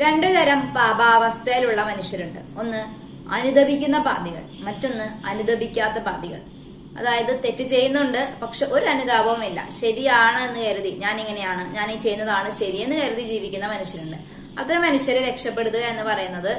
രണ്ടു തരം പാപാവസ്ഥയിലുള്ള മനുഷ്യരുണ്ട്. ഒന്ന് അനുദപിക്കുന്ന പാപികൾ മറ്റൊന്ന് അനുദപിക്കാത്ത പാപികൾ. അതായത് തെറ്റ് ചെയ്യുന്നുണ്ട് പക്ഷെ ഒരു അനുതാപവും ഇല്ല. ശരിയാണ് എന്ന് കരുതി ഞാൻ ഇങ്ങനെയാണ് ഞാൻ ഈ ചെയ്യുന്നതാണ് ശരിയെന്ന് കരുതി ജീവിക്കുന്ന മനുഷ്യരുണ്ട്. അത്തരം മനുഷ്യരെ രക്ഷപ്പെടുത്തുക എന്ന് പറയുന്നത്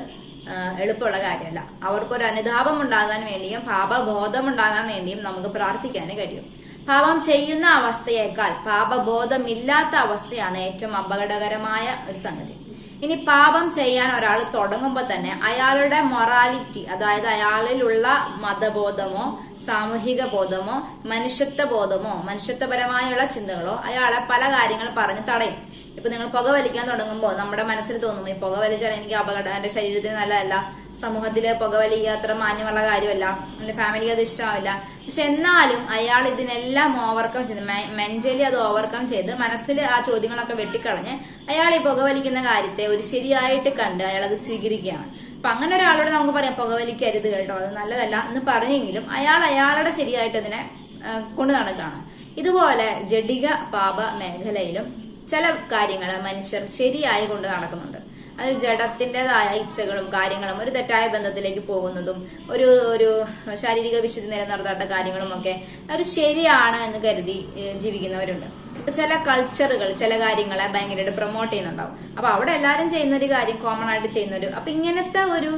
എളുപ്പമുള്ള കാര്യമല്ല. അവർക്കൊരു അനുതാപം ഉണ്ടാകാൻ വേണ്ടിയും പാപബോധം ഉണ്ടാകാൻ വേണ്ടിയും നമുക്ക് പ്രാർത്ഥിക്കാനേ കഴിയും. പാപം ചെയ്യുന്ന അവസ്ഥയേക്കാൾ പാപബോധമില്ലാത്ത അവസ്ഥയാണ് ഏറ്റവും അപകടകരമായ ഒരു സംഗതി. ഇനി പാപം ചെയ്യാൻ ഒരാൾ തുടങ്ങുമ്പോൾ തന്നെ അയാളുടെ മൊറാലിറ്റി അതായത് അയാളിലുള്ള മതബോധമോ സാമൂഹിക ബോധമോ മനുഷ്യത്വ ബോധമോ മനുഷ്യത്വപരമായുള്ള ചിന്തകളോ അയാളെ പല കാര്യങ്ങൾ പറഞ്ഞ് തടയും. ഇപ്പൊ നിങ്ങൾ പുക വലിക്കാൻ തുടങ്ങുമ്പോൾ നമ്മുടെ മനസ്സിൽ തോന്നും ഈ പുക വലിച്ചാൽ എനിക്ക് അപകടം എന്റെ ശരീരത്തിന് നല്ലതല്ല. സമൂഹത്തിൽ പുക വലിക്കുക അത്ര മാന്യമുള്ള കാര്യമല്ല. എന്റെ ഫാമിലിക്ക് അത് ഇഷ്ടമാവില്ല പക്ഷെ എന്നാലും അയാൾ ഇതിനെല്ലാം ഓവർകം ചെയ്ത് മെന്റലി അത് ഓവർകം ചെയ്ത് മനസ്സിൽ ആ ചോദ്യങ്ങളൊക്കെ വെട്ടിക്കളഞ്ഞ് അയാൾ ഈ പുക വലിക്കുന്ന കാര്യത്തെ ഒരു ശരിയായിട്ട് കണ്ട് അയാൾ അത് സ്വീകരിക്കുകയാണ്. അപ്പൊ അങ്ങനെ ഒരാളോട് നമുക്ക് പറയാം പുകവലിക്കരുത് കേട്ടോ അത് നല്ലതല്ല എന്ന് പറഞ്ഞെങ്കിലും അയാൾ അയാളുടെ ശരിയായിട്ട് അതിനെ കൊണ്ടു നടക്കുകയാണ്. ഇതുപോലെ ജഡിക പാപ മേഖലയിലും ചില കാര്യങ്ങൾ മനുഷ്യർ ശരിയായി കൊണ്ട് നടക്കുന്നുണ്ട്. അത് ജഡത്തിന്റെതായ ഇച്ഛകളും കാര്യങ്ങളും ഒരു തെറ്റായ ബന്ധത്തിലേക്ക് പോകുന്നതും ഒരു ഒരു ശാരീരിക വിശുദ്ധി നിലനിർത്താത്ത കാര്യങ്ങളും ഒക്കെ അത് ശരിയാണ് എന്ന് കരുതി ജീവിക്കുന്നവരുണ്ട്. ഇപ്പൊ ചില കൾച്ചറുകൾ ചില കാര്യങ്ങളെ ഭയങ്കരമായിട്ട് പ്രൊമോട്ട് ചെയ്യുന്നുണ്ടാവും. അപ്പൊ അവിടെ എല്ലാവരും ചെയ്യുന്ന ഒരു കാര്യം കോമൺ ആയിട്ട് ചെയ്യുന്ന ഒരു അപ്പൊ ഇങ്ങനത്തെ ഒരു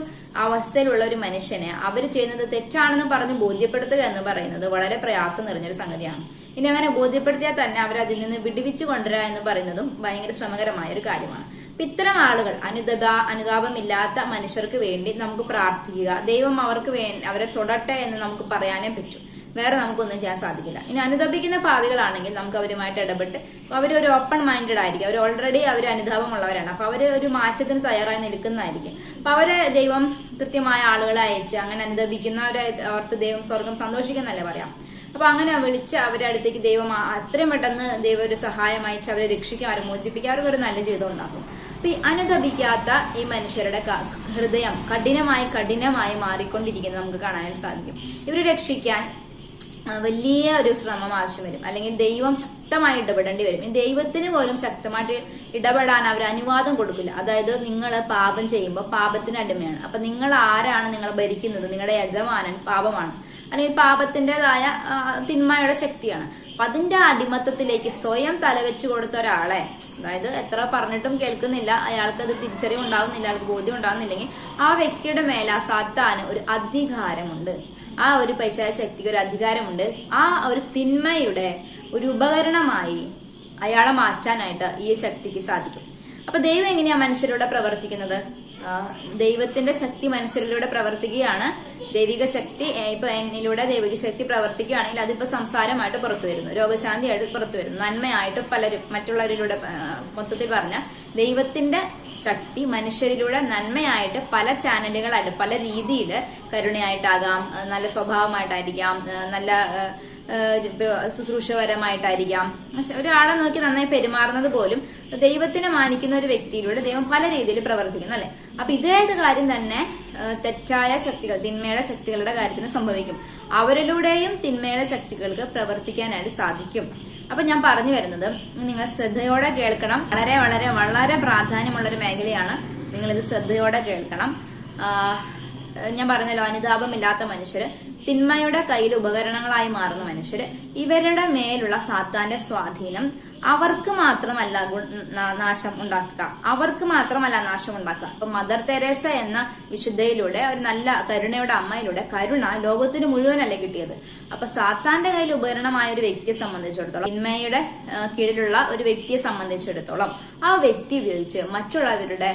അവസ്ഥയിലുള്ള ഒരു മനുഷ്യനെ അവർ ചെയ്യുന്നത് തെറ്റാണെന്ന് പറഞ്ഞ് ബോധ്യപ്പെടുത്തുക എന്ന് പറയുന്നത് വളരെ പ്രയാസം നിറഞ്ഞൊരു സംഗതിയാണ്. ഇനി അങ്ങനെ ബോധ്യപ്പെടുത്തിയാൽ തന്നെ അവർ അതിൽ നിന്ന് വിടുവിച്ചു കൊണ്ടുവരിക എന്ന് പറയുന്നതും ഭയങ്കര ശ്രമകരമായ ഒരു കാര്യമാണ്. അപ്പൊ ഇത്തരം ആളുകൾ അനുദത അനുതാപമില്ലാത്ത മനുഷ്യർക്ക് വേണ്ടി നമുക്ക് പ്രാർത്ഥിക്കുക. ദൈവം അവർക്ക് വേ അവരെ തൊടട്ടെ എന്ന് നമുക്ക് പറയാനേ പറ്റൂ. വേറെ നമുക്കൊന്നും ചെയ്യാൻ സാധിക്കില്ല. ഇനി അനുദപിക്കുന്ന പാവികളാണെങ്കിൽ നമുക്ക് അവരുമായിട്ട് ഇടപെട്ട് അവർ ഒരു ഓപ്പൺ മൈൻഡഡ് ആയിരിക്കും. അവർ ഓൾറെഡി അവർ അനുതാപമുള്ളവരാണ്. അപ്പൊ അവർ ഒരു മാറ്റത്തിന് തയ്യാറായി നിൽക്കുന്നതായിരിക്കും. അപ്പൊ അവരെ ദൈവം കൃത്യമായ ആളുകളെ അയച്ച് അങ്ങനെ അനുദപിക്കുന്നവരെ അവർക്ക് ദൈവം സ്വർഗം സന്തോഷിക്കുന്നല്ലേ പറയാം? അപ്പൊ അങ്ങനെ വിളിച്ച് അവരുടെ അടുത്തേക്ക് ദൈവം അത്രയും പെട്ടെന്ന് ദൈവം ഒരു സഹായം അയച്ച് അവരെ രക്ഷിക്കും അവരെ മോചിപ്പിക്കും അവർക്ക് ഒരു നല്ല ജീവിതം ഉണ്ടാക്കും. അപ്പൊ ഈ അനുദപിക്കാത്ത ഈ മനുഷ്യരുടെ ഹൃദയം കഠിനമായി കഠിനമായി മാറിക്കൊണ്ടിരിക്കുന്നത് നമുക്ക് കാണാൻ സാധിക്കും. ഇവരെ രക്ഷിക്കാൻ വലിയ ഒരു ശ്രമം ആവശ്യം വരും. അല്ലെങ്കിൽ ദൈവം ശക്തമായി ഇടപെടേണ്ടി വരും. ഈ ദൈവത്തിന് പോലും ശക്തമായിട്ട് ഇടപെടാൻ അവർ അനുവാദം കൊടുക്കില്ല. അതായത് നിങ്ങൾ പാപം ചെയ്യുമ്പോൾ പാപത്തിന് അടിമയാണ്. അപ്പൊ നിങ്ങൾ ആരാണ് നിങ്ങൾ ഭരിക്കുന്നത്? നിങ്ങളുടെ യജമാനൻ പാപമാണ്. അല്ലെങ്കിൽ പാപത്തിന്റെതായ തിന്മയുടെ ശക്തിയാണ്. അപ്പൊ അതിന്റെ അടിമത്തത്തിലേക്ക് സ്വയം തലവെച്ച് കൊടുത്ത ഒരാളെ അതായത് എത്ര പറഞ്ഞിട്ടും കേൾക്കുന്നില്ല അയാൾക്ക് അത് തിരിച്ചറിവ് ഉണ്ടാവുന്നില്ല അയാൾക്ക് ബോധ്യം ഉണ്ടാവുന്നില്ലെങ്കിൽ ആ വ്യക്തിയുടെ മേലെ ആ സാത്താന് ഒരു അധികാരമുണ്ട്. ആ ഒരു പൈശാച ശക്തിക്ക് ഒരു അധികാരമുണ്ട്. ആ ഒരു തിന്മയുടെ ഒരു ഉപകരണമായി അയാളെ മാറ്റാനായിട്ട് ഈ ശക്തിക്ക് സാധിക്കും. അപ്പൊ ദൈവം എങ്ങനെയാ മനുഷ്യരോട് പ്രവർത്തിക്കുന്നത്? ദൈവത്തിന്റെ ശക്തി മനുഷ്യരിലൂടെ പ്രവർത്തിക്കുകയാണ്. ദൈവിക ശക്തി ഇപ്പൊ എന്നിലൂടെ ദൈവിക ശക്തി പ്രവർത്തിക്കുകയാണെങ്കിൽ അതിപ്പോ സംസാരമായിട്ട് പുറത്തു വരുന്നു. രോഗശാന്തിയായിട്ട് പുറത്തു വരുന്നു. നന്മയായിട്ട് പലരും മറ്റുള്ളവരിലൂടെ മൊത്തത്തിൽ പറഞ്ഞ ദൈവത്തിന്റെ ശക്തി മനുഷ്യരിലൂടെ നന്മയായിട്ട് പല ചാനലുകളായിട്ട് പല രീതിയിൽ കരുണയായിട്ടാകാം നല്ല സ്വഭാവമായിട്ടായിരിക്കാം നല്ല ശുശ്രൂഷപരമായിട്ടായിരിക്കാം. പക്ഷെ ഒരാളെ നോക്കി നന്നായി പെരുമാറുന്നത് പോലും ദൈവത്തിനെ മാനിക്കുന്ന ഒരു വ്യക്തിയിലൂടെ ദൈവം പല രീതിയിൽ പ്രവർത്തിക്കുന്നു അല്ലെ? അപ്പൊ ഇതേ കാര്യം തന്നെ തെറ്റായ ശക്തികൾ തിന്മയുടെ ശക്തികളുടെ കാര്യത്തിന് സംഭവിക്കും. അവരിലൂടെയും തിന്മയുടെ ശക്തികൾക്ക് പ്രവർത്തിക്കാനായിട്ട് സാധിക്കും. അപ്പൊ ഞാൻ പറഞ്ഞു വരുന്നത് നിങ്ങൾ ശ്രദ്ധയോടെ കേൾക്കണം. വളരെ വളരെ വളരെ പ്രാധാന്യമുള്ള ഒരു മേഖലയാണ് നിങ്ങൾ ഇത് ശ്രദ്ധയോടെ കേൾക്കണം. ഞാൻ പറഞ്ഞല്ലോ അനുതാപമില്ലാത്ത മനുഷ്യര് തിന്മയുടെ കയ്യിൽ ഉപകരണങ്ങളായി മാറുന്ന മനുഷ്യര് ഇവരുടെ മേലുള്ള സാത്താന്റെ സ്വാധീനം അവർക്ക് മാത്രമല്ല നാശം ഉണ്ടാക്കുക. അവർക്ക് മാത്രമല്ല നാശം ഉണ്ടാക്കുക. അപ്പൊ മദർ തെരേസ എന്ന വിശുദ്ധയിലൂടെ ഒരു നല്ല കരുണയുടെ അമ്മയിലൂടെ കരുണ ലോകത്തിന് മുഴുവനല്ലേ കിട്ടിയത്? അപ്പൊ സാത്താന്റെ കയ്യിൽ ഉപകരണമായ ഒരു വ്യക്തിയെ സംബന്ധിച്ചിടത്തോളം തിന്മയുടെ കീഴിലുള്ള ഒരു വ്യക്തിയെ സംബന്ധിച്ചിടത്തോളം ആ വ്യക്തി ഉപയോഗിച്ച് മറ്റുള്ളവരുടെ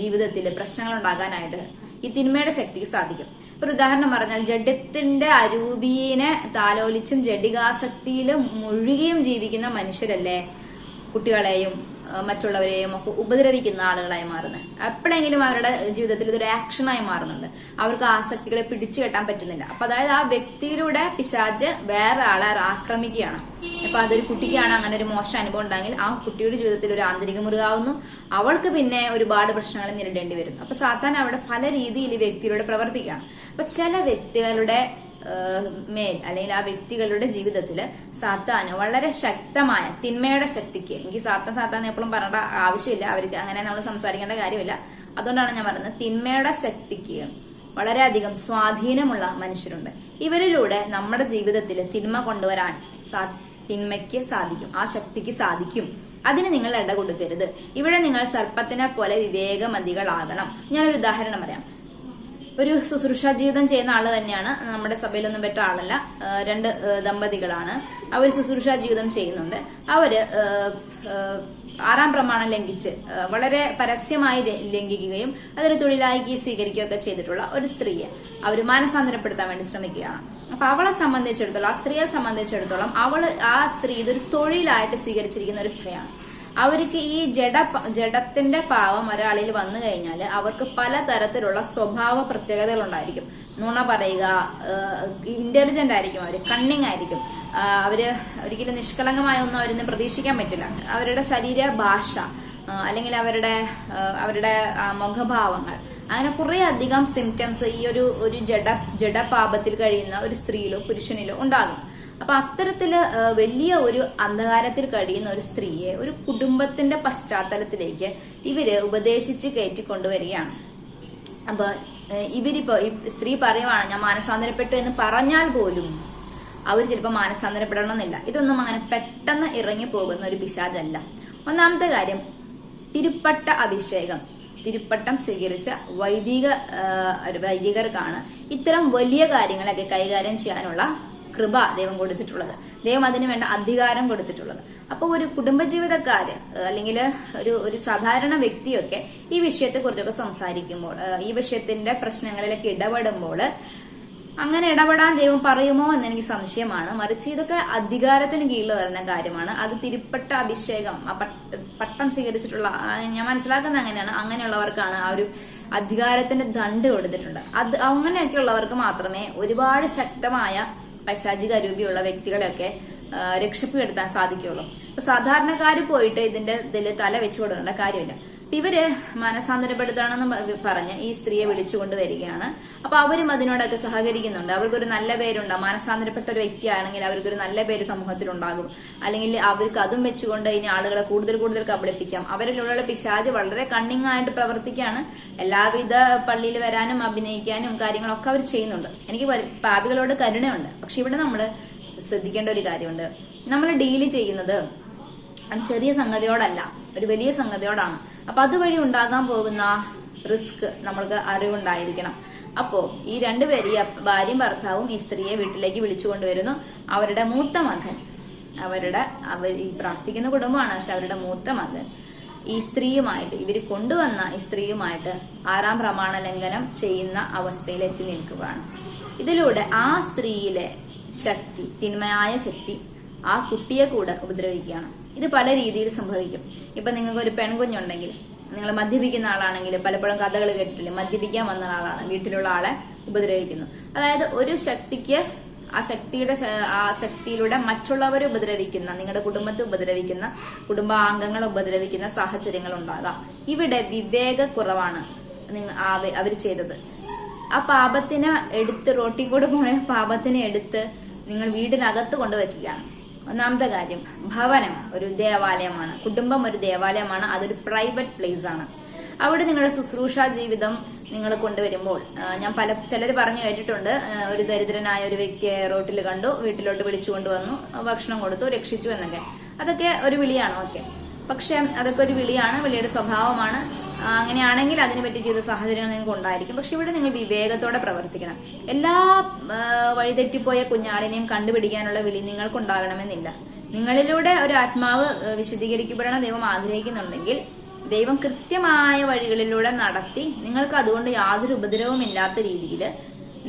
ജീവിതത്തിൽ പ്രശ്നങ്ങൾ ഉണ്ടാകാനായിട്ട് ഈ തിന്മയുടെ ശക്തിക്ക് സാധിക്കും. ഒരു ഉദാഹരണം പറഞ്ഞാൽ ജഡ്യത്തിന്റെ അരൂപിയെ താലോലിച്ചും ജഡികാസക്തിയിലും മുഴുകിയും ജീവിക്കുന്ന മനുഷ്യരല്ലേ കുട്ടികളെയും മറ്റുള്ളവരെയും ഒക്കെ ഉപദ്രവിക്കുന്ന ആളുകളായി മാറുന്നത് എപ്പോഴെങ്കിലും അവരുടെ ജീവിതത്തിൽ ഇതൊരു ആക്ഷനായി മാറുന്നുണ്ട്. അവർക്ക് ആസക്തികളെ പിടിച്ചു കെട്ടാൻ പറ്റുന്നില്ല. അപ്പൊ അതായത് ആ വ്യക്തിയിലൂടെ പിശാജ് വേറെ ആളെ ആക്രമിക്കുകയാണ്. അപ്പൊ അതൊരു കുട്ടിക്കാണ് അങ്ങനെ ഒരു മോശം അനുഭവം ഉണ്ടെങ്കിൽ ആ കുട്ടിയുടെ ജീവിതത്തിൽ ഒരു ആന്തരിക മുറിവാകുന്നു അവൾക്ക് പിന്നെ ഒരുപാട് പ്രശ്നങ്ങൾ നേരിടേണ്ടി വരുന്നു അപ്പൊ സാത്താൻ അവിടെ പല രീതിയിൽ വ്യക്തിയിലൂടെ പ്രവർത്തിക്കുകയാണ്. അപ്പൊ ചില വ്യക്തികളുടെ മേൽ അല്ലെങ്കിൽ ആ വ്യക്തികളുടെ ജീവിതത്തിൽ സാത്താന് വളരെ ശക്തമായ തിന്മയുടെ ശക്തിക്ക് എനിക്ക് സാത്താൻ സാത്താൻ എപ്പോഴും പറയേണ്ട ആവശ്യമില്ല അവർക്ക് അങ്ങനെ നമ്മൾ സംസാരിക്കേണ്ട കാര്യമില്ല. അതുകൊണ്ടാണ് ഞാൻ പറയുന്നത് തിന്മയുടെ ശക്തിക്ക് വളരെയധികം സ്വാധീനമുള്ള മനുഷ്യരുണ്ട്. ഇവരിലൂടെ നമ്മുടെ ജീവിതത്തിൽ തിന്മ കൊണ്ടുവരാൻ സാ- തിന്മയ്ക്ക് സാധിക്കും ആ ശക്തിക്ക് സാധിക്കും. അതിന് നിങ്ങൾ ഇട കൊടുക്കരുത് ഇവിടെ നിങ്ങൾ സർപ്പത്തിനെ പോലെ വിവേകമതികളാകണം. ഞാനൊരു ഉദാഹരണം പറയാം. ഒരു ശുശ്രൂഷ ജീവിതം ചെയ്യുന്ന ആൾ തന്നെയാണ് നമ്മുടെ സഭയിലൊന്നും പെട്ട ആളല്ല. രണ്ട് ദമ്പതികളാണ്. അവർ ശുശ്രൂഷ ജീവിതം ചെയ്യുന്നുണ്ട്. അവർ ആറാം പ്രമാണം ലംഘിച്ച് വളരെ പരസ്യമായി ലംഘിക്കുകയും അതൊരു തൊഴിലായി സ്വീകരിക്കുകയൊക്കെ ചെയ്തിട്ടുള്ള ഒരു സ്ത്രീയെ അവർ മാനസാന്തരപ്പെടുത്താൻ വേണ്ടി ശ്രമിക്കുകയാണ്. അപ്പൊ അവളെ സംബന്ധിച്ചിടത്തോളം ആ സ്ത്രീയെ സംബന്ധിച്ചിടത്തോളം അവൾ ആ സ്ത്രീ ഇതൊരു തൊഴിലായിട്ട് സ്വീകരിച്ചിരിക്കുന്ന ഒരു സ്ത്രീയാണ്. അവർക്ക് ഈ ജഡ ജഡത്തിന്റെ പാവം ഒരാളിൽ വന്നു കഴിഞ്ഞാൽ അവർക്ക് പലതരത്തിലുള്ള സ്വഭാവ പ്രത്യേകതകൾ ഉണ്ടായിരിക്കും നുണ പറയുക ഇന്റലിജന്റ് ആയിരിക്കും അവർ കണ്ണിങ് ആയിരിക്കും. അവർ ഒരിക്കലും നിഷ്കളങ്കമായ ഒന്നും അവരിന്ന് പ്രതീക്ഷിക്കാൻ പറ്റില്ല. അവരുടെ ശരീര ഭാഷ അല്ലെങ്കിൽ അവരുടെ അവരുടെ മുഖഭാവങ്ങൾ അങ്ങനെ കുറെ അധികം സിംറ്റംസ് ഈ ഒരു ഒരു ജഡ ജഡപാപത്തിൽ കഴിയുന്ന ഒരു സ്ത്രീയിലോ പുരുഷനിലോ ഉണ്ടാകും. അപ്പൊ അത്തരത്തിൽ വലിയ ഒരു അന്ധകാരത്തിൽ കഴിയുന്ന ഒരു സ്ത്രീയെ ഒരു കുടുംബത്തിന്റെ പശ്ചാത്തലത്തിലേക്ക് ഇവർ ഉപദേശിച്ച് കയറ്റി കൊണ്ടുവരികയാണ് അപ്പൊ ഇവരിപ്പോ ഈ സ്ത്രീ പറയുവാണ് ഞാൻ മാനസാന്തരപ്പെട്ടു എന്ന് പറഞ്ഞാൽ പോലും അവർ ചിലപ്പോൾ മാനസാന്തരപ്പെടണമെന്നില്ല. ഇതൊന്നും അങ്ങനെ പെട്ടെന്ന് ഇറങ്ങി പോകുന്ന ഒരു പിശാചല്ല. ഒന്നാമത്തെ കാര്യം തിരുപ്പട്ട അഭിഷേകം. തിരുപ്പട്ടം സ്വീകരിച്ച വൈദിക വൈദികർക്കാണ് ഇത്തരം വലിയ കാര്യങ്ങളൊക്കെ കൈകാര്യം ചെയ്യാനുള്ള കൃപ ദൈവം കൊടുത്തിട്ടുള്ളത്. ദൈവം അതിന് വേണ്ട അധികാരം കൊടുത്തിട്ടുള്ളത്. അപ്പോൾ ഒരു കുടുംബജീവിതക്കാര് അല്ലെങ്കിൽ ഒരു ഒരു സാധാരണ വ്യക്തിയൊക്കെ ഈ വിഷയത്തെ കുറിച്ചൊക്കെ സംസാരിക്കുമ്പോൾ ഈ വിഷയത്തിന്റെ പ്രശ്നങ്ങളിലൊക്കെ ഇടപെടുമ്പോൾ അങ്ങനെ ഇടപെടാൻ ദൈവം പറയുമോ എന്ന് എനിക്ക് സംശയമാണ്. മറിച്ച് ഇതൊക്കെ അധികാരത്തിന് കീഴിൽ വരുന്ന കാര്യമാണ്. അത് തിരുപ്പട്ട അഭിഷേകം ആ പട്ടം സ്വീകരിച്ചിട്ടുള്ള ഞാൻ മനസ്സിലാക്കുന്ന അങ്ങനെയാണ്. അങ്ങനെയുള്ളവർക്കാണ് ആ ഒരു അധികാരത്തിന്റെ ദണ്ട് കൊടുത്തിട്ടുണ്ട്. അത് അങ്ങനെയൊക്കെ ഉള്ളവർക്ക് മാത്രമേ ഒരുപാട് ശക്തമായ പൈശാചിക അരൂപിയുള്ള വ്യക്തികളെയൊക്കെ രക്ഷപ്പെടുത്താൻ സാധിക്കുകയുള്ളൂ. അപ്പൊ സാധാരണക്കാർ പോയിട്ട് ഇതിന്റെ ഇതിൽ തല വെച്ചു കൊടുക്കേണ്ട കാര്യമില്ല. ഇവർ മനസാന്തരപ്പെടുത്തണമെന്ന് പറഞ്ഞ് ഈ സ്ത്രീയെ വിളിച്ചുകൊണ്ട് വരികയാണ്. അപ്പൊ അവരും അതിനോടൊക്കെ സഹകരിക്കുന്നുണ്ട്. അവർക്കൊരു നല്ല പേരുണ്ട്. മനസാന്തരപ്പെട്ട ഒരു വ്യക്തിയാണെങ്കിൽ അവർക്കൊരു നല്ല പേര് സമൂഹത്തിൽ ഉണ്ടാകും അല്ലെങ്കിൽ അവർക്ക് അതും വെച്ചുകൊണ്ട് ഇനി ആളുകളെ കൂടുതൽ കൂടുതൽ കബളിപ്പിക്കാം. അവരിലുള്ള പിശാജ് വളരെ കണ്ണിങ് ആയിട്ട് പ്രവർത്തിക്കുകയാണ്. എല്ലാവിധ പള്ളിയിൽ വരാനും അഭിനയിക്കാനും കാര്യങ്ങളൊക്കെ അവർ ചെയ്യുന്നുണ്ട്. എനിക്ക് പാപികളോട് കരുണയുണ്ട്. പക്ഷെ ഇവിടെ നമ്മൾ ശ്രദ്ധിക്കേണ്ട ഒരു കാര്യമുണ്ട്. നമ്മൾ ഡീൽ ചെയ്യുന്നത് ചെറിയ സംഗതിയോടല്ല. ഒരു വലിയ സംഗതിയോടാണ്. അപ്പൊ അതുവഴി ഉണ്ടാകാൻ പോകുന്ന റിസ്ക് നമ്മൾക്ക് അറിവുണ്ടായിരിക്കണം. അപ്പോ ഈ രണ്ടുപേര് ഈ ഭാര്യയും ഭർത്താവും ഈ സ്ത്രീയെ വീട്ടിലേക്ക് വിളിച്ചു കൊണ്ടുവരുന്നു. അവരുടെ മൂത്ത മകൻ അവരുടെ അവർ ഈ പ്രാർത്ഥിക്കുന്ന കുടുംബമാണ് പക്ഷെ അവരുടെ മൂത്ത മകൻ. ഈ സ്ത്രീയുമായിട്ട് ഇവർ കൊണ്ടുവന്ന ഈ സ്ത്രീയുമായിട്ട് ആറാം പ്രമാണ ലംഘനം ചെയ്യുന്ന അവസ്ഥയിൽ എത്തി നിൽക്കുകയാണ്. ഇതിലൂടെ ആ സ്ത്രീയിലെ ശക്തി തിന്മയായ ശക്തി ആ കുട്ടിയെ കൂടെ ഉപദ്രവിക്കുകയാണ്. ഇത് പല രീതിയിൽ സംഭവിക്കും. ഇപ്പൊ നിങ്ങൾക്ക് ഒരു പെൺകുഞ്ഞുണ്ടെങ്കിൽ നിങ്ങൾ മദ്യപിക്കുന്ന ആളാണെങ്കിൽ പലപ്പോഴും കഥകൾ കേട്ടിട്ടില്ലേ? മദ്യപിക്കാൻ വന്ന ആളാണ്. വീട്ടിലുള്ള ആളെ ഉപദ്രവിക്കുന്നു. അതായത് ഒരു ശക്തിക്ക് ആ ശക്തിയുടെ ആ ശക്തിയിലൂടെ മറ്റുള്ളവരെ ഉപദ്രവിക്കുന്ന നിങ്ങളുടെ കുടുംബത്തെ ഉപദ്രവിക്കുന്ന കുടുംബാംഗങ്ങളെ ഉപദ്രവിക്കുന്ന സാഹചര്യങ്ങൾ ഉണ്ടാകാം. ഇവിടെ വിവേകക്കുറവാണ് അവർ ചെയ്തത്. ആ പാപത്തിനെ എടുത്ത് റോട്ടിൽ കൂടെ പോയ പാപത്തിനെ എടുത്ത് നിങ്ങൾ വീടിനകത്ത് കൊണ്ടുവയ്ക്കുകയാണ്. ഒന്നാമത്തെ കാര്യം ഭവനം ഒരു ദേവാലയമാണ് കുടുംബം ഒരു ദേവാലയമാണ് അതൊരു പ്രൈവറ്റ് പ്ലേസ് ആണ്. അവിടെ നിങ്ങളുടെ ശുശ്രൂഷ ജീവിതം നിങ്ങൾ കൊണ്ടുവരുമ്പോൾ ഞാൻ പല ചിലർ പറഞ്ഞു കേട്ടിട്ടുണ്ട് ഒരു ദരിദ്രനായ ഒരു വ്യക്തിയെ റോട്ടിൽ കണ്ടു വീട്ടിലോട്ട് വിളിച്ചു കൊണ്ടുവന്നു ഭക്ഷണം കൊടുത്തു രക്ഷിച്ചു എന്നൊക്കെ. അതൊക്കെ ഒരു വിളിയാണ് ഓക്കെ പക്ഷെ അതൊക്കെ ഒരു വിളിയാണ് വിളിയുടെ സ്വഭാവമാണ്. അങ്ങനെയാണെങ്കിൽ അതിനെ പറ്റി ചെയ്ത സാഹചര്യങ്ങൾ നിങ്ങൾക്ക് ഉണ്ടായിരിക്കും. പക്ഷെ ഇവിടെ നിങ്ങൾ വിവേകത്തോടെ പ്രവർത്തിക്കണം. എല്ലാ വഴിതെറ്റിപ്പോയ കുഞ്ഞാടിനെയും കണ്ടുപിടിക്കാനുള്ള വിളി നിങ്ങൾക്കുണ്ടാകണമെന്നില്ല. നിങ്ങളിലൂടെ ഒരു ആത്മാവ് വിശദീകരിക്കപ്പെടണം ദൈവം ആഗ്രഹിക്കുന്നുണ്ടെങ്കിൽ ദൈവം കൃത്യമായ വഴികളിലൂടെ നടത്തി നിങ്ങൾക്ക് അതുകൊണ്ട് യാതൊരു ഉപദ്രവവും ഇല്ലാത്ത രീതിയിൽ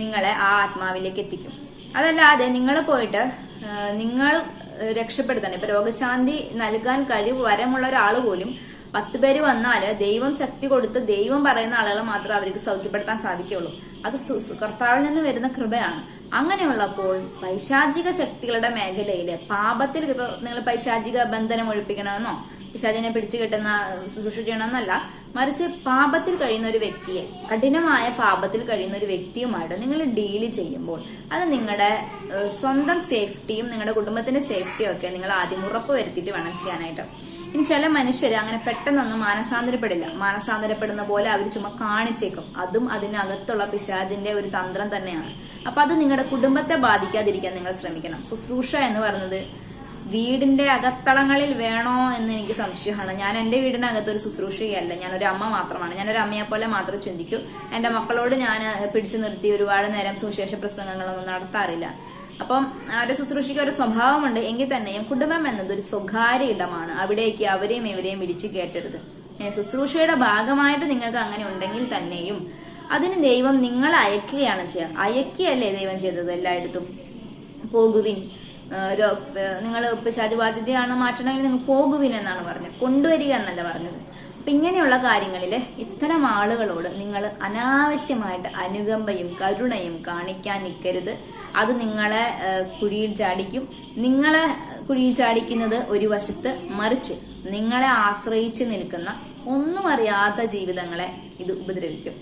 നിങ്ങളെ ആ ആത്മാവിലേക്ക് എത്തിക്കും. അതല്ലാതെ നിങ്ങൾ പോയിട്ട് നിങ്ങൾ രക്ഷപ്പെടുത്തണം. ഇപ്പൊ രോഗശാന്തി നൽകാൻ കഴിവ് വരമുള്ള ഒരാൾ പോലും പത്ത് പേര് വന്നാൽ ദൈവം ശക്തി കൊടുത്ത് ദൈവം പറയുന്ന ആളുകളെ മാത്രമേ അവർക്ക് സൗഖ്യപ്പെടുത്താൻ സാധിക്കുകയുള്ളൂ. അത് കർത്താവിൽ നിന്ന് വരുന്ന കൃപയാണ്. അങ്ങനെയുള്ളപ്പോൾ പൈശാചിക ശക്തികളുടെ മേഖലയിൽ പാപത്തിൽ നിങ്ങൾ പൈശാചിക ബന്ധനം ഒഴിപ്പിക്കണമെന്നോ പിശാചിനെ പിടിച്ചു കെട്ടുന്ന ശുശ്രൂഷ ചെയ്യണമെന്നല്ല മറിച്ച് പാപത്തിൽ കഴിയുന്ന ഒരു വ്യക്തിയെ കഠിനമായ പാപത്തിൽ കഴിയുന്ന ഒരു വ്യക്തിയുമായിട്ട് നിങ്ങൾ ഡീൽ ചെയ്യുമ്പോൾ അത് നിങ്ങളുടെ സ്വന്തം സേഫ്റ്റിയും നിങ്ങളുടെ കുടുംബത്തിന്റെ സേഫ്റ്റിയും ഒക്കെ നിങ്ങൾ ആദ്യം ഉറപ്പ് വരുത്തിയിട്ട് വേണം ചെയ്യാനായിട്ട്. ഇനി ചില മനുഷ്യർ അങ്ങനെ പെട്ടെന്നൊന്നും മാനസാന്തരപ്പെടില്ല. മാനസാന്തരപ്പെടുന്ന പോലെ അവർ ചുമ്മാ കാണിച്ചേക്കും. അതും അതിനകത്തുള്ള പിശാജിന്റെ ഒരു തന്ത്രം തന്നെയാണ്. അപ്പൊ അത് നിങ്ങളുടെ കുടുംബത്തെ ബാധിക്കാതിരിക്കാൻ നിങ്ങൾ ശ്രമിക്കണം. ശുശ്രൂഷ എന്ന് പറയുന്നത് വീടിന്റെ അകത്തളങ്ങളിൽ വേണോ എന്ന് എനിക്ക് സംശയമാണ്. ഞാൻ എന്റെ വീടിനകത്ത് ഒരു ശുശ്രൂഷയല്ല. ഞാനൊരു അമ്മ മാത്രമാണ്. ഞാനൊരു അമ്മയെ പോലെ മാത്രം ചിന്തിക്കൂ. എന്റെ മക്കളോട് ഞാൻ പിടിച്ചു നിർത്തി ഒരുപാട് നേരം സുവിശേഷ പ്രസംഗങ്ങളൊന്നും നടത്താറില്ല. അപ്പം അവരുടെ ശുശ്രൂഷയ്ക്ക് ഒരു സ്വഭാവമുണ്ട്. എങ്കിൽ തന്നെയും കുടുംബം എന്നത് ഒരു സ്വകാര്യ ഇടമാണ്. അവിടേക്ക് അവരെയും ഇവരെയും വിളിച്ചു കയറ്റരുത് ശുശ്രൂഷയുടെ ഭാഗമായിട്ട് നിങ്ങൾക്ക് അങ്ങനെ ഉണ്ടെങ്കിൽ തന്നെയും അതിന് ദൈവം നിങ്ങളെ അയക്കുകയാണ് ചെയ്യുക. അയക്കുകയല്ലേ ദൈവം ചെയ്തത് എല്ലായിടത്തും? പോകുവിൻ. നിങ്ങൾ ഇപ്പൊ ബാധ്യതയാണ് മാറ്റണമെങ്കിൽ നിങ്ങൾ പോകുവിൻ എന്നാണ് പറഞ്ഞത്. കൊണ്ടുവരിക എന്നല്ല പറഞ്ഞത്. അപ്പൊ ഇങ്ങനെയുള്ള കാര്യങ്ങളിൽ ഇത്തരം ആളുകളോട് നിങ്ങൾ അനാവശ്യമായിട്ട് അനുകമ്പയും കരുണയും കാണിക്കാൻ നിൽക്കരുത് അത് നിങ്ങളെ കുഴിയിൽ ചാടിക്കും. നിങ്ങളെ കുഴിയിൽ ചാടിക്കുന്നത് ഒരു വശത്ത് മറിച്ച് നിങ്ങളെ ആശ്രയിച്ച് നിൽക്കുന്ന ഒന്നും അറിയാത്ത ജീവിതങ്ങളെ ഇത് ഉപദ്രവിക്കും.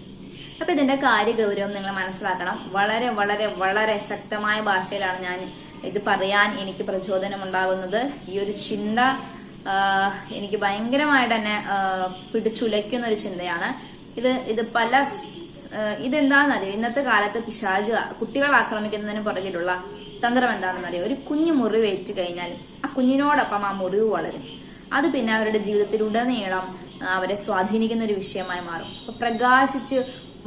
അപ്പൊ ഇതിന്റെ കാര്യഗൗരവം നിങ്ങൾ മനസ്സിലാക്കണം. വളരെ വളരെ വളരെ ശക്തമായ ഭാഷയിലാണ് ഞാൻ ഇത് പറയാൻ എനിക്ക് പ്രചോദനം ഉണ്ടാകുന്നത് ഈ ഒരു ചിന്ത എനിക്ക് ഭയങ്കരമായിട്ട് തന്നെ ആ, പിടിച്ചുലയ്ക്കുന്ന ഒരു ചിന്തയാണ്. ഇത് ഇത് പല ഇതെന്താണെന്നറിയോ? ഇന്നത്തെ കാലത്ത് പിശാജ് കുട്ടികളെ ആക്രമിക്കുന്നതിന് പുറകിലുള്ള തന്ത്രം എന്താണെന്നറിയോ? ഒരു കുഞ്ഞു മുറിവേറ്റ് കഴിഞ്ഞാൽ ആ കുഞ്ഞിനോടൊപ്പം ആ മുറിവ് വളരും. അത് പിന്നെ അവരുടെ ജീവിതത്തിലുടനീളം അവരെ സ്വാധീനിക്കുന്ന ഒരു വിഷയമായി മാറും. പ്രകാശിച്ച്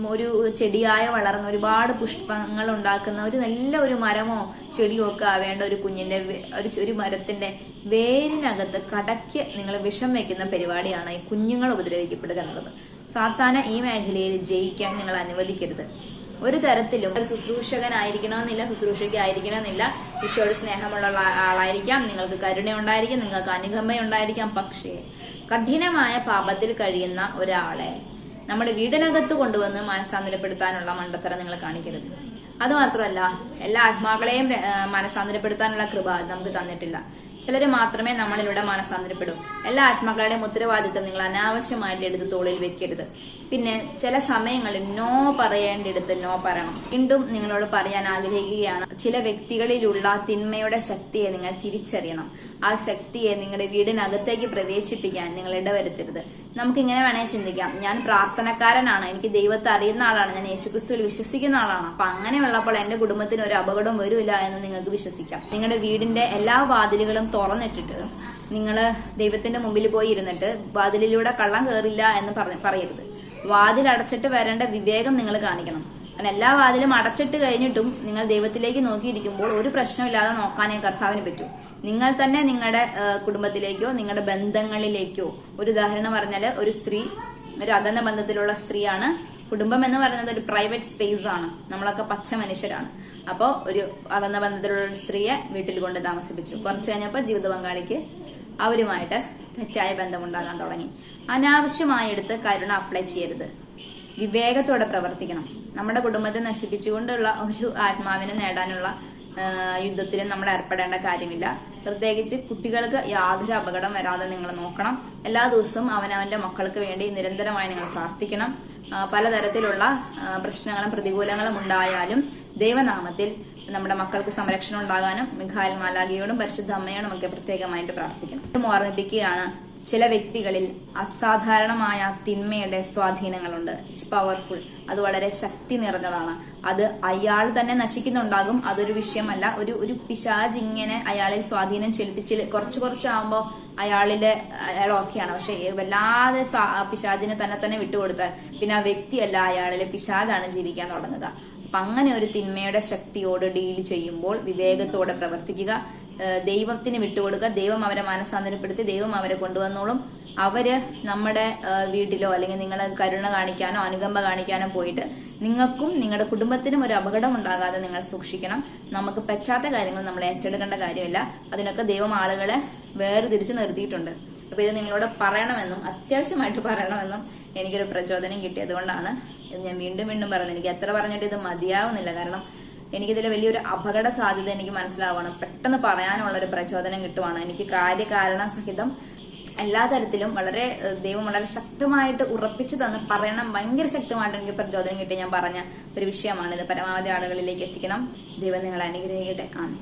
ഒരു ചെടിയായ വളർന്ന ഒരുപാട് പുഷ്പങ്ങൾ ഉണ്ടാക്കുന്ന ഒരു നല്ല ഒരു മരമോ ചെടിയോ ഒക്കെ ആവേണ്ട ഒരു കുഞ്ഞിന്റെ ഒരു ഒരു മരത്തിന്റെ വേരിനകത്ത് കടയ്ക്ക് നിങ്ങൾ വിഷം വെക്കുന്ന പരിപാടിയാണ് ഈ കുഞ്ഞുങ്ങൾ ഉപദ്രവിക്കപ്പെടുക എന്നുള്ളത്. സാത്താന ഈ മേഖലയിൽ ജയിക്കാൻ നിങ്ങൾ അനുവദിക്കരുത്. ഒരു തരത്തിലും ഒരു ശുശ്രൂഷകനായിരിക്കണമെന്നില്ല ശുശ്രൂഷയ്ക്കായിരിക്കണമെന്നില്ല. ഈശോയുടെ സ്നേഹമുള്ള ആളായിരിക്കാം നിങ്ങൾക്ക് കരുണ ഉണ്ടായിരിക്കും നിങ്ങൾക്ക് അനുകമ്പ ഉണ്ടായിരിക്കാം പക്ഷേ കഠിനമായ പാപത്തിൽ കഴിയുന്ന ഒരാളെ നമ്മുടെ വീടിനകത്ത് കൊണ്ടുവന്ന് മാനസാന്തരപ്പെടുത്താനുള്ള മണ്ടത്തരം നിങ്ങൾ കാണിക്കരുത്. അതുമാത്രമല്ല എല്ലാ ആത്മാക്കളെയും മാനസാന്തരപ്പെടുത്താനുള്ള കൃപ നമുക്ക് തന്നിട്ടില്ല. ചിലര് മാത്രമേ നമ്മളിലൂടെ മാനസാന്തരപ്പെടൂ എല്ലാ ആത്മാക്കളുടെയും ഉത്തരവാദിത്വം നിങ്ങൾ അനാവശ്യമായിട്ട് എടുത്ത് തോളിൽ വെക്കരുത്. പിന്നെ ചില സമയങ്ങളിൽ നോ പറയേണ്ടിടത്ത് നോ പറയണം. വീണ്ടും നിങ്ങളോട് പറയാൻ ആഗ്രഹിക്കുകയാണ് ചില വ്യക്തികളിലുള്ള തിന്മയുടെ ശക്തിയെ നിങ്ങൾ തിരിച്ചറിയണം. ആ ശക്തിയെ നിങ്ങളുടെ വീടിനകത്തേക്ക് പ്രവേശിപ്പിക്കാൻ നിങ്ങൾ ഇടവരുത്തരുത്. നമുക്ക് ഇങ്ങനെ വേണേൽ ചിന്തിക്കാം. ഞാൻ പ്രാർത്ഥനക്കാരനാണ്. എനിക്ക് ദൈവത്തെ അറിയുന്ന ആളാണ്. ഞാൻ യേശുക്രിസ്തുവിൽ വിശ്വസിക്കുന്ന ആളാണ്. അപ്പൊ അങ്ങനെയുള്ളപ്പോൾ എന്റെ കുടുംബത്തിന് ഒരു അപകടം വരില്ല എന്ന് നിങ്ങൾക്ക് വിശ്വസിക്കാം. നിങ്ങളുടെ വീടിന്റെ എല്ലാ വാതിലുകളും തുറന്നിട്ടിട്ട് നിങ്ങൾ ദൈവത്തിന്റെ മുമ്പിൽ പോയി ഇരുന്നിട്ട് വാതിലിലൂടെ കള്ളം കയറില്ല എന്ന് പറഞ്ഞ് പറയരുത്. വാതിൽ അടച്ചിട്ട് വരേണ്ട വിവേകം നിങ്ങൾ കാണിക്കണം. കാരണം എല്ലാ വാതിലും അടച്ചിട്ട് കഴിഞ്ഞിട്ടും നിങ്ങൾ ദൈവത്തിലേക്ക് നോക്കിയിരിക്കുമ്പോൾ ഒരു പ്രശ്നമില്ലാതെ നോക്കാനേ കർത്താവിന് പറ്റൂ. നിങ്ങൾ തന്നെ നിങ്ങളുടെ കുടുംബത്തിലേക്കോ നിങ്ങളുടെ ബന്ധങ്ങളിലേക്കോ ഒരു ഉദാഹരണം പറഞ്ഞാൽ ഒരു സ്ത്രീ ഒരു അകന്ന ബന്ധത്തിലുള്ള സ്ത്രീയാണ്. കുടുംബം എന്ന് പറയുന്നത് ഒരു പ്രൈവറ്റ് സ്പേസ് ആണ്. നമ്മളൊക്കെ പച്ച മനുഷ്യരാണ്. അപ്പോൾ ഒരു അകന്ന ബന്ധത്തിലുള്ള സ്ത്രീയെ വീട്ടിൽ കൊണ്ട് താമസിപ്പിച്ചു. കുറച്ച് കഴിഞ്ഞപ്പോൾ ജീവിത പങ്കാളിക്ക് അവരുമായിട്ട് തെറ്റായ ബന്ധമുണ്ടാകാൻ തുടങ്ങി. അനാവശ്യമായി എടുത്ത് കരുണ അപ്ലൈ ചെയ്യരുത്. വിവേകത്തോടെ പ്രവർത്തിക്കണം. നമ്മുടെ കുടുംബത്തെ നശിപ്പിച്ചുകൊണ്ടുള്ള ഒരു ആത്മാവിനെ നേടാനുള്ള യുദ്ധത്തിലും നമ്മൾ ഏർപ്പെടേണ്ട കാര്യമില്ല. പ്രത്യേകിച്ച് കുട്ടികൾക്ക് യാതൊരു അപകടം വരാതെ നിങ്ങൾ നോക്കണം. എല്ലാ ദിവസവും അവനവന്റെ മക്കൾക്ക് വേണ്ടി നിരന്തരമായി നിങ്ങൾ പ്രാർത്ഥിക്കണം. പലതരത്തിലുള്ള പ്രശ്നങ്ങളും പ്രതികൂലങ്ങളും ഉണ്ടായാലും ദൈവനാമത്തിൽ നമ്മുടെ മക്കൾക്ക് സംരക്ഷണം ഉണ്ടാകാനും മിഖായൽ മാലാഖിയോടും പരിശുദ്ധ അമ്മയോടും ഒക്കെ പ്രത്യേകമായിട്ട് പ്രാർത്ഥിക്കണം. ഓർമ്മിപ്പിക്കുകയാണ് ചില വ്യക്തികളിൽ അസാധാരണമായ തിന്മയുടെ സ്വാധീനങ്ങളുണ്ട്. ഇറ്റ്സ് പവർഫുൾ അത് വളരെ ശക്തി നിറഞ്ഞതാണ്. അത് അയാൾ തന്നെ നശിക്കുന്നുണ്ടാകും. അതൊരു വിഷയമല്ല. ഒരു ഒരു പിശാജ് ഇങ്ങനെ അയാളിൽ സ്വാധീനം ചെലുത്തി ചില കുറച്ച് കുറച്ചാകുമ്പോൾ അയാളിലെ അയാൾ ഓക്കെയാണ് പക്ഷെ വല്ലാതെ പിശാജിനെ തന്നെ തന്നെ വിട്ടുകൊടുത്താൽ പിന്നെ ആ വ്യക്തിയല്ല അയാളിലെ പിശാജാണ് ജീവിക്കാൻ തുടങ്ങുക. അപ്പൊ അങ്ങനെ ഒരു തിന്മയുടെ ശക്തിയോട് ഡീൽ ചെയ്യുമ്പോൾ വിവേകത്തോടെ പ്രവർത്തിക്കുക. ദൈവത്തിന് വിട്ടുകൊടുക്കുക. ദൈവം അവരെ മാനസാന്തരപ്പെടുത്തി ദൈവം അവരെ കൊണ്ടുവന്നോളും. അവർ നമ്മുടെ വീട്ടിലോ അല്ലെങ്കിൽ നിങ്ങൾ കരുണ കാണിക്കാനോ അനുകമ്പ കാണിക്കാനോ പോയിട്ട് നിങ്ങൾക്കും നിങ്ങളുടെ കുടുംബത്തിനും ഒരു അപകടം ഉണ്ടാകാതെ നിങ്ങൾ സൂക്ഷിക്കണം. നമുക്ക് പറ്റാത്ത കാര്യങ്ങൾ നമ്മൾ ഏറ്റെടുക്കേണ്ട കാര്യമില്ല. അതിനൊക്കെ ദൈവം ആളുകളെ വേർതിരിച്ച് നിർത്തിയിട്ടുണ്ട്. അപ്പൊ ഇത് നിങ്ങളോട് പറയണമെന്നും അത്യാവശ്യമായിട്ട് പറയണമെന്നും എനിക്കൊരു പ്രചോദനം കിട്ടിയതുകൊണ്ടാണ് ഇത് ഞാൻ വീണ്ടും വീണ്ടും പറയുന്നത് എനിക്ക് എത്ര പറഞ്ഞിട്ട് ഇത് മതിയാവുന്നില്ല. കാരണം എനിക്കിതിൽ വലിയൊരു അപകട സാധ്യത എനിക്ക് മനസ്സിലാവണം പെട്ടെന്ന് പറയാനുള്ള ഒരു പ്രചോദനം കിട്ടുവാണ്. എനിക്ക് കാര്യകാരണ സഹിതം എല്ലാ തരത്തിലും വളരെ ദൈവം വളരെ ശക്തമായിട്ട് ഉറപ്പിച്ചു തന്ന് പറയണം. ഭയങ്കര ശക്തമായിട്ട് എനിക്ക് പ്രചോദനം കിട്ടി ഞാൻ പറഞ്ഞ ഒരു വിഷയമാണ്. ഇത് പരമാവധി ആളുകളിലേക്ക് എത്തിക്കണം. ദൈവം നിങ്ങളെ അനുഗ്രഹിക്കട്ടെ. ആമേ